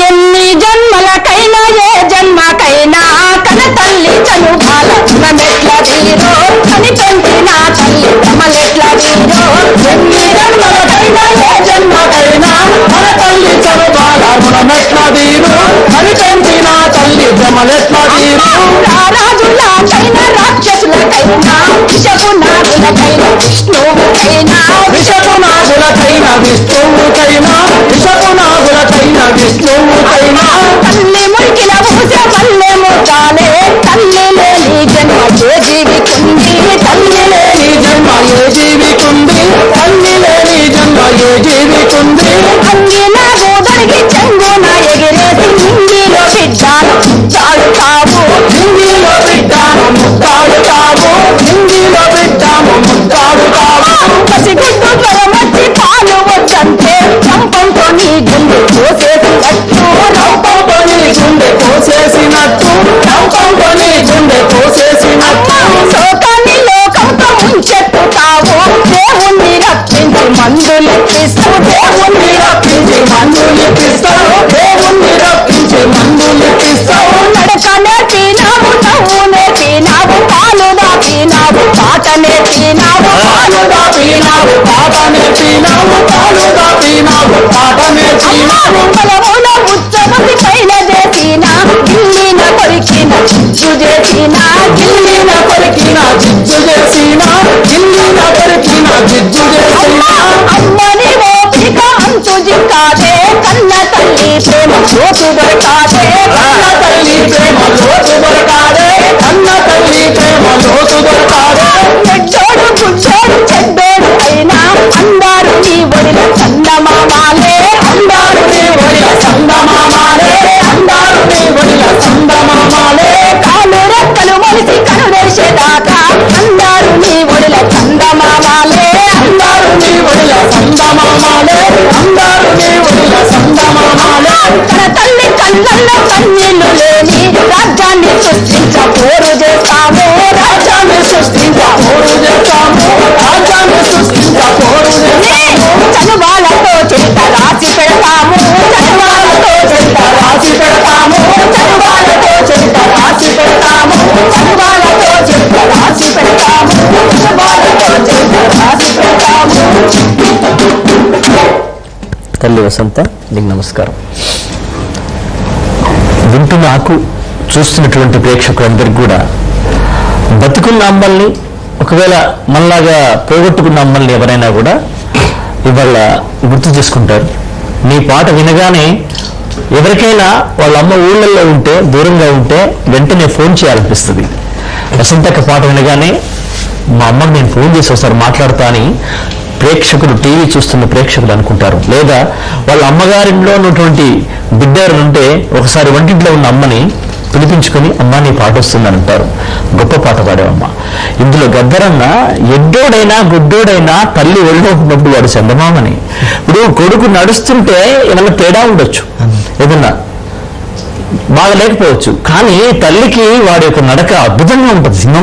ఎన్ని జన్మలకైనా ఏ జన్మకైనా కన తల్లి చనుబాల మెట్ల తీరో కని పెంచిన తల్లి కమలెట్ల తీరో ఎన్ని జన్మలకైనా ఏ జన్మకైనా మన తల్లి చదువాల గుణమెట్ల తీరు అని పెంచిన తల్లి జమలెట్ల తీరు రాజులకైనా రాక్షసులకైనా విషపునాథులకైనా విష్ణువుకైనా విషపునాథులకైన విష్ణువుకైనా నేర్పినావు పాలు దాపినావు పాట నేర్పినావు పాలు దాపినావు పాట నేర్పినావు బలమున ఉచ్చమతి పైన చేసిన గిల్లిన కొరికిన చిచ్చు చేసిన గిల్లిన కొరికిన జిజ్జు చేసిన గిల్లిన కొరికిన జిజ్జు చేసిన. అమ్మని ఓపిక అంచు జిక్కాదే కన్న తల్లి ప్రేమ చోటు దొరకాదే కళ్ళల్లో కన్నీళ్ళు లేని రాజ్యాన్ని సృష్టించ పోరు చేస్తాము రాజ్యాన్ని సృష్టించ పోరు చేస్తాము రాజ్యాన్ని సృష్టించ పోరు చేస్తాము చనువాలతో చేత రాసి పెడతాము చనువాలతో చేత రాసి పెడతాము చనువాలతో చేత రాసి పెడతాము చనువాలతో చేత రాసి పెడతాము చనువాలతో చేత రాసి పెడతాము. తల్లి వసంత నీకు నమస్కారం. వింటున్న నాకు చూస్తున్నటువంటి ప్రేక్షకులందరికీ కూడా బతుకున్న అమ్మల్ని ఒకవేళ మనలాగా పోగొట్టుకున్న అమ్మల్ని ఎవరైనా కూడా ఇవాళ గుర్తు చేసుకుంటారు. నీ పాట వినగానే ఎవరికైనా వాళ్ళ అమ్మ ఊళ్ళల్లో ఉంటే దూరంగా ఉంటే వెంటనే ఫోన్ చేయాలనిపిస్తుంది. వసంతక్క పాట వినగానే మా అమ్మకి నేను ఫోన్ చేసి ఒకసారి మాట్లాడతా అని ప్రేక్షకులు టీవీ చూస్తున్న ప్రేక్షకులు అనుకుంటారు. లేదా వాళ్ళ అమ్మగారింట్లో ఉన్నటువంటి బిడ్డ ఉంటే ఒకసారి వంటింట్లో ఉన్న అమ్మని పిలిపించుకొని అమ్మ నీ పాట వస్తుందని అంటారు గొప్ప పాట పాడేవమ్మ. ఇందులో గద్దరన్న ఎడ్డోడైనా గుడ్డోడైనా తల్లి ఒళ్ళో ఉన్నప్పుడు వాడు చందమామని. ఇప్పుడు కొడుకు నడుస్తుంటే ఏమైనా తేడా ఉండొచ్చు. ఏదన్నా బాగా లేకపోవచ్చు. కానీ తల్లికి వాడి యొక్క నడక అద్భుతంగా ఉంటుంది. సినిమా